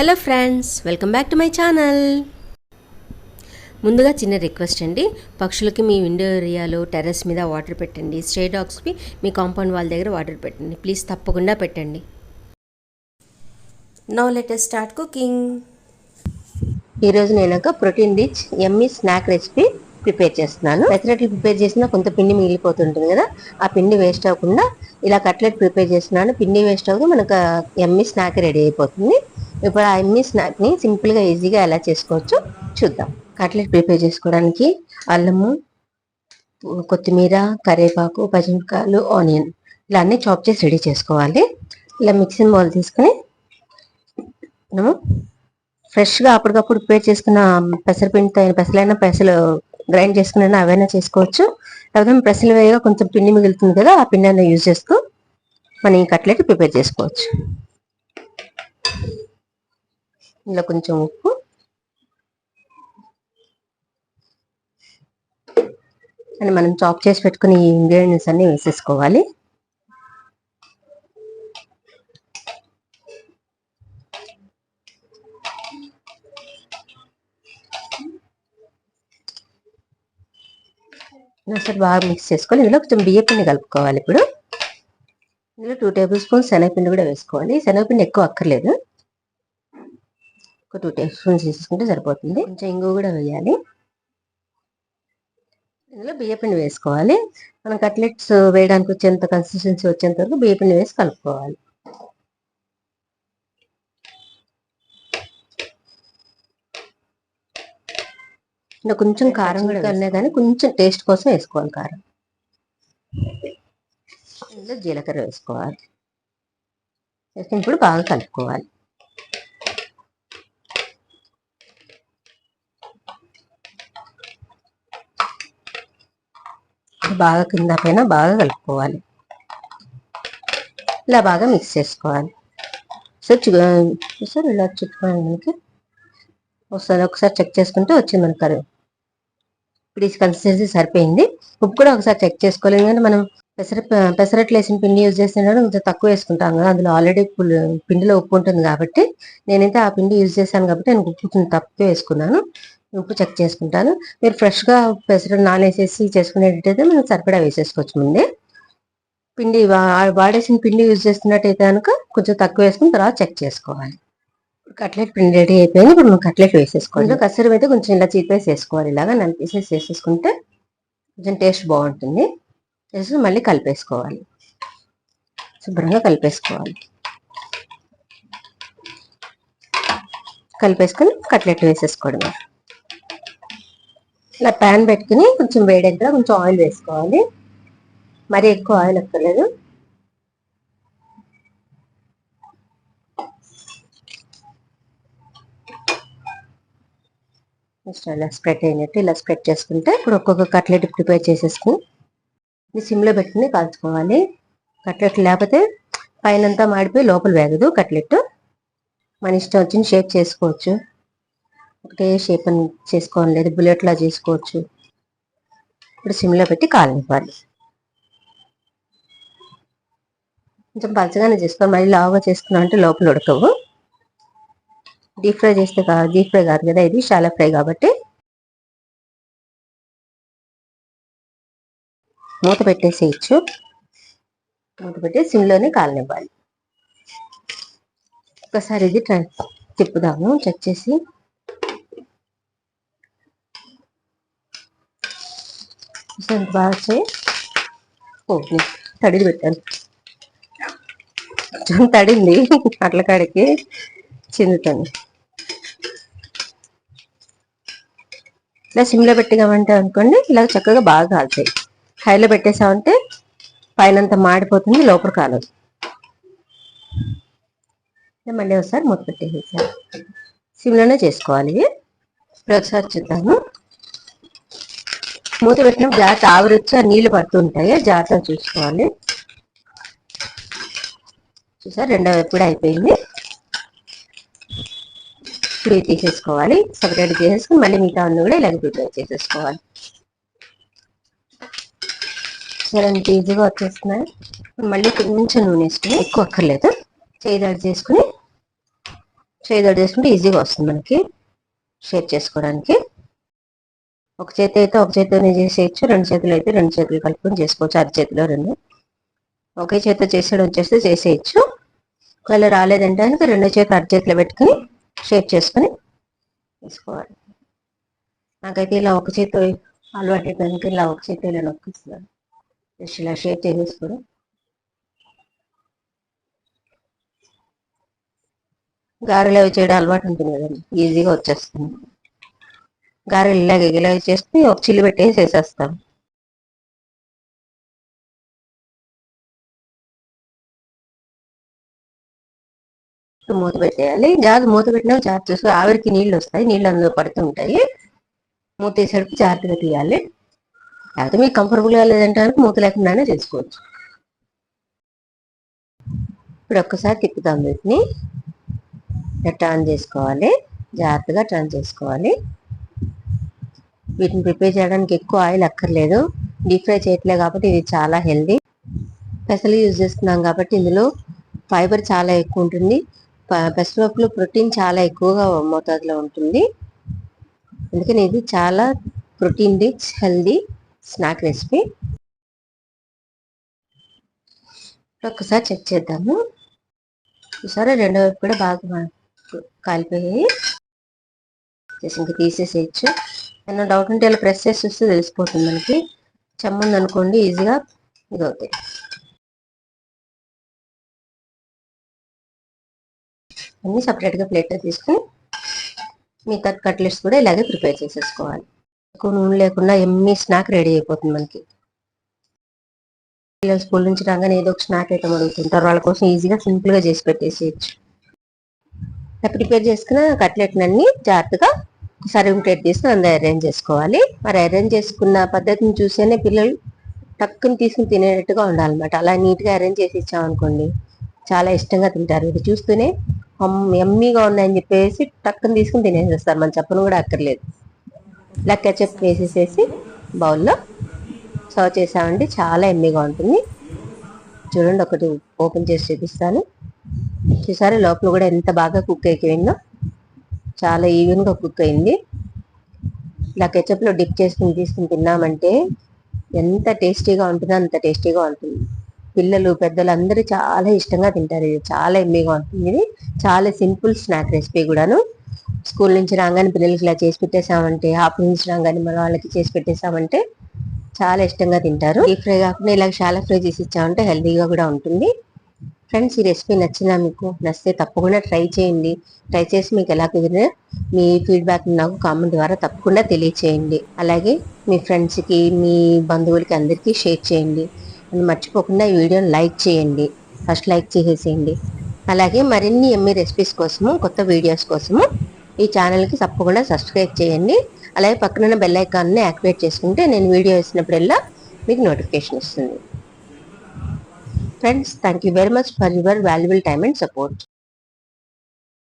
Hello friends welcome back to my channel. ముందుగా చిన్న request అండి. పక్షులకి మీ విండో ఏరియాలో టెర్రస్ మీద వాటర్ పెట్టండి. స్టే డాగ్స్కి మీ కాంపౌండ్ వాళ్ళ దగ్గర వాటర్ పెట్టండి. ప్లీజ్ తప్పకుండా పెట్టండి. No later start cooking. ఈరోజు నేను ఒక protein rich yummy snack recipe prepare చేస్తున్నాను. పెసరట్లు ప్రిపేర్ చేసిన కొంత పిండి మిగిలిపోతుంటుంది కదా ఆ పిండి వేస్ట్ అవ్వకుండా ఇలా కట్లెట్ ప్రిపేర్ చేస్తున్నాను. పిండి వేస్ట్ అవ్వదు మనకు ఎమ్మీ స్నాక్ రెడీ అయిపోతుంది. ఇప్పుడు ఆ స్నాక్ని సింపుల్గా ఈజీగా ఎలా చేసుకోవచ్చో చూద్దాం. కట్లెట్ ప్రిపేర్ చేసుకోవడానికి అల్లము కొత్తిమీర కరివేపాకు పచ్చిమిరపకాయలు ఆనియన్ ఇలా అన్నీ చాప్ చేసి రెడీ చేసుకోవాలి. ఇలా మిక్సింగ్ బౌల్ తీసుకుని మనము ఫ్రెష్గా అప్పటికప్పుడు ప్రిపేర్ చేసుకున్న పెసరపిండితో అయిన పెసలైనా పెసలు గ్రైండ్ చేసుకున్న అవైనా చేసుకోవచ్చు. లేకపోతే పెసలు వేయగా కొంచెం పిండి మిగులుతుంది కదా ఆ పిండి అయినా యూజ్ చేస్తూ మనం ఈ కట్లెట్ ప్రిపేర్ చేసుకోవచ్చు. ఇందులో కొంచెం ఉప్పు. అని మనం చాప్ చేసి పెట్టుకుని ఈ ఇంగ్రీడియంట్స్ అన్ని వేసేసుకోవాలి. ఒకసారి బాగా మిక్స్ చేసుకొని ఇందులో కొంచెం బియ్య పిండి కలుపుకోవాలి ఇప్పుడు. ఇందులో టూ టేబుల్ స్పూన్స్ శనగపిండి కూడా వేసుకోవాలి. శనగపిండి ఎక్కువ అక్కర్లేదు. ఒక టూ టేబుల్ స్పూన్స్ తీసుకుంటే సరిపోతుంది. కొంచెం ఇంగు కూడా వేయాలి. ఇందులో బియ్యపిండి వేసుకోవాలి. మనం కట్లెట్స్ వేయడానికి వచ్చేంత కన్సిస్టెన్సీ వచ్చేంత వరకు బియ్యపిండి వేసి కలుపుకోవాలి. ఇంకా కొంచెం కారం కూడా కన్నా కానీ కొంచెం టేస్ట్ కోసం వేసుకోవాలి కారం. ఇందులో జీలకర్ర వేసుకోవాలి. వేసుకుని ఇప్పుడు బాగా కలుపుకోవాలి. బాగా కింద పైన బాగా కలుపుకోవాలి. ఇలా బాగా మిక్స్ చేసుకోవాలి. సో సార్ ఇలా చుట్టుకోవాలి మనకి? ఒకసారి ఒకసారి చెక్ చేసుకుంటే వచ్చింది మన కర్రీ ఇప్పుడు ఈ కన్సిస్టెన్సీ సరిపోయింది. ఉప్పు కూడా ఒకసారి చెక్ చేసుకోవాలి ఎందుకంటే మనం పెసర పెసరట్లు వేసిన పిండి యూజ్ చేస్తున్నాడు కొంచెం తక్కువ వేసుకుంటాం కదా. అందులో ఆల్రెడీ పిండిలో ఉప్పు ఉంటుంది కాబట్టి నేనైతే ఆ పిండి యూజ్ చేశాను కాబట్టి నేను ఉప్పు కొంచెం తక్కువ వేసుకున్నాను. ఉప్పు చెక్ చేసుకుంటాను. మీరు ఫ్రెష్గా పెసర నానేసేసి చేసుకునేటట్టయితే మనం సరిపడా వేసేసుకోవచ్చు ముందే. పిండి వాడేసిన పిండి యూజ్ చేస్తున్నట్టయితే కనుక కొంచెం తక్కువ వేసుకుని తర్వాత చెక్ చేసుకోవాలి. కట్లెట్ పిండి రెడీ అయిపోయింది. ఇప్పుడు మనం కట్లెట్ వేసేసుకోవాలి. కసరం అయితే కొంచెం ఇలా చీపేసి వేసుకోవాలి. ఇలాగా నలిపేసేసి వేసేసుకుంటే కొంచెం టేస్ట్ బాగుంటుంది. వేసి మళ్ళీ కలిపేసుకోవాలి. శుభ్రంగా కలిపేసుకోవాలి. కలిపేసుకొని కట్లెట్ వేసేసుకోవడం ఇలా ప్యాన్ పెట్టుకుని కొంచెం వేడెక్కడ కొంచెం ఆయిల్ వేసుకోవాలి. మరి ఎక్కువ ఆయిల్ ఎక్కలేదు నెక్స్ట్ ఇలా స్ప్రెడ్ అయినట్టు ఇలా స్ప్రెడ్ చేసుకుంటే ఇప్పుడు ఒక్కొక్క కట్లెట్ ప్రిపేర్ చేసేసుకుని సిమ్లో పెట్టుకుని కాల్చుకోవాలి. కట్లెట్ లేకపోతే పైనంతా మాడిపోయి లోపల వేగదు కట్లెట్ మన ఇష్టం వచ్చిన షేప్ చేసుకోవచ్చు. ఒకటే షేప్ అని చేసుకోవాలి. లేదు బుల్లెట్లా చేసుకోవచ్చు. ఇప్పుడు సిమ్లో పెట్టి కాలనివ్వాలి కొంచెం పలచగానే చేసుకోవాలి మళ్ళీ లావుగా చేసుకున్నాం అంటే లోపల ఉడకవు. డీప్ ఫ్రై చేస్తే కాదు డీప్ ఫ్రై కాదు కదా ఇది షాలా ఫ్రై కాబట్టి. మూత పెట్టేసేయచ్చు. మూత పెట్టి సిమ్లోనే కాలనివ్వాలి ఒకసారి ఇది ట్రై తిప్పుదాము చెక్ చేసి. ఎంత బాగా వచ్చాయి ఓకే తడిది పెట్టాను కొంచెం తడింది అట్ల కాడికి చిందుతాను. ఇలా సిమ్లో పెట్టిగామంటే అనుకోండి ఇలా చక్కగా బాగా కాలుతాయి. హైలో పెట్టేసామంటే పైనంతా మాడిపోతుంది లోపల కాలదు. మళ్ళీ ఒకసారి మూత పెట్టేసేసాను. సిమ్లోనే చేసుకోవాలి. ఇప్పుడు ఒకసారి చూద్దాము. మూత పెట్టినప్పుడు జాగ్రత్త ఆవిరిచ్చి ఆ నీళ్ళు పడుతుంటాయి. జాగ్రత్తగా చూసుకోవాలి. చూసారు? రెండో ఎప్పుడు అయిపోయింది. ఇప్పుడు తీసేసుకోవాలి. సపరేట్ చేసేసుకుని మళ్ళీ మిగతా ఉన్న కూడా ఇలాగ ప్రిపేర్ చేసేసుకోవాలి. సరే అంత ఈజీగా వచ్చేస్తున్నాయి. మళ్ళీ కొంచెం నూనె వేసుకుని ఎక్కువ అక్కర్లేదు. చేయి దాడి చేసుకుని చేతితో చేసుకుంటే ఈజీగా వస్తుంది మనకి షేర్ చేసుకోవడానికి. ఒక చేతి అయితే ఒక చేతితోనే చేసేయచ్చు రెండు చేతులు అయితే రెండు చేతులు కలుపుకొని చేసుకోవచ్చు అర చేతిలో రెండు. ఒకే చేతితో చేసేయడం వచ్చేస్తే చేసేయచ్చు. ఒకవేళ రాలేదంటే కనుక రెండో చేతి అరచేతిలో పెట్టుకుని షేప్ చేసుకుని తీసుకోవాలి నాకైతే ఇలా ఒక చేతితో అలవాటు కనుక ఇలా ఒక చేతితో ఇలా నొక్కిస్తున్నాను. జస్ట్ ఇలా షేప్ చేసేసుకోవడం గారెలు అవి చేయడం అలవాటు ఉంటుంది కదండి ఈజీగా వచ్చేస్తుంది. గారెలు ఇలాగే ఇలాగ చేస్తే ఒక చిల్లు పెట్టేసి వేసేస్తాం మూత పెట్టేయాలి. జాగ్రత్త మూత పెట్టినా జాగ్రత్త చూసి ఆవిరికి నీళ్ళు వస్తాయి. నీళ్ళు అందులో పడుతుంటాయి. మూత వేసేటప్పుడు జాగ్రత్తగా తీయాలి లేకపోతే మీకు కంఫర్టబుల్గా లేదంటే మూత లేకుండానే చేసుకోవచ్చు. ఇప్పుడు ఒక్కసారి తిప్పుతాం వీటిని. టర్న్ చేసుకోవాలి. జాగ్రత్తగా టర్న్ చేసుకోవాలి. వీటిని ప్రిపేర్ చేయడానికి ఎక్కువ ఆయిల్ అక్కర్లేదు. డీప్ ఫ్రై చేయట్లేదు కాబట్టి ఇది చాలా హెల్దీ. పెసలు యూజ్ చేస్తున్నాం కాబట్టి ఇందులో ఫైబర్ చాలా ఎక్కువ ఉంటుంది. పెసరపప్పులో ప్రోటీన్ చాలా ఎక్కువగా మోతాదులో ఉంటుంది. అందుకని ఇది చాలా protein rich healthy snack recipe. ఒక్కసారి చెక్ చేద్దాము. ఈసారి రెండో వైపు కూడా బాగా కాలిపోయాయి. ఇంకా తీసేసేయచ్చు. ఏమైనా డౌట్ ఉంటే ఇలా ప్రెస్ చేసి చూస్తే తెలిసిపోతుంది మనకి. చెమ్మంది అనుకోండి ఈజీగా ఇది అవుతాయి. అన్ని సపరేట్గా ప్లేట్లో తీసుకుని మిగతా కట్లెట్స్ కూడా ఇలాగే ప్రిపేర్ చేసేసుకోవాలి. ఎక్కువ నూనె లేకుండా ఎమ్మి స్నాక్ రెడీ అయిపోతుంది మనకి. పిల్లలు స్కూల్ నుంచి రాగానే ఏదో ఒక స్నాక్ ఐటమ్ అడుగుతుంటారు. వాళ్ళ కోసం ఈజీగా సింపుల్గా చేసి పెట్టేసేయచ్చు. ప్రిపేర్ చేసుకున్న కట్లెట్లన్నీ జాగ్రత్తగా సర్వింగ్ ప్లేట్ తీసుకుని అందరూ అరేంజ్ చేసుకోవాలి. మరి అరేంజ్ చేసుకున్న పద్ధతిని చూసేనే పిల్లలు టక్కుని తీసుకుని తినేటట్టుగా ఉండాలన్నమాట. అలా నీట్గా అరేంజ్ చేసి ఇచ్చామనుకోండి చాలా ఇష్టంగా తింటారు. ఇది చూస్తూనే ఎమ్మీగా ఉన్నాయని చెప్పేసి టక్కుని తీసుకుని తినేసేస్తారు. మన చెప్పను కూడా అక్కర్లేదు. ఇలా కెచప్ వేసేసేసి బౌల్లో సర్వ్ చేసామండి. చాలా ఎమ్మీగా ఉంటుంది. చూడండి ఒకటి ఓపెన్ చేసి చూపిస్తాను. చూసారా లోపల కూడా ఎంత బాగా కుక్ అయిపోయిందో. చాలా ఈవెన్గా కుక్ అయింది. ఇలా కెచప్లో డిప్ చేసుకుని తీసుకుని తిన్నామంటే ఎంత టేస్టీగా ఉంటుందో అంత టేస్టీగా ఉంటుంది. పిల్లలు పెద్దలు అందరూ చాలా ఇష్టంగా తింటారు. ఇది చాలా ఎమ్మెగా ఉంటుంది. ఇది చాలా సింపుల్ స్నాక్ రెసిపీ కూడాను. స్కూల్ నుంచి రాగానే పిల్లలకి ఇలా చేసి పెట్టేసామంటే ఆఫ్ నుంచి రాగానే మన వాళ్ళకి చేసి పెట్టేసామంటే చాలా ఇష్టంగా తింటారు. డీప్ ఫ్రై కాకుండా ఇలా చాలా ఫ్రై చేసి ఇచ్చామంటే హెల్తీగా కూడా ఉంటుంది. ఫ్రెండ్స్ ఈ రెసిపీ నచ్చినా మీకు? నచ్చితే తప్పకుండా ట్రై చేయండి. ట్రై చేసి మీకు ఎలా కుదిరినా మీ ఫీడ్బ్యాక్ నాకు కామెంట్ ద్వారా తప్పకుండా తెలియచేయండి. అలాగే మీ ఫ్రెండ్స్కి మీ బంధువులకి అందరికీ షేర్ చేయండి. మర్చిపోకుండా ఈ వీడియోని లైక్ చేయండి. ఫస్ట్ లైక్ చేసేసేయండి. అలాగే మరిన్ని ఎమ్మీ రెసిపీస్ కోసము కొత్త వీడియోస్ కోసము ఈ ఛానల్కి తప్పకుండా సబ్స్క్రైబ్ చేయండి. అలాగే పక్కన బెల్ ఐకాన్ని యాక్టివేట్ చేసుకుంటే నేను వీడియో వేసినప్పుడల్లా మీకు నోటిఫికేషన్ వస్తుంది. Friends, thank you very much for your valuable time and support.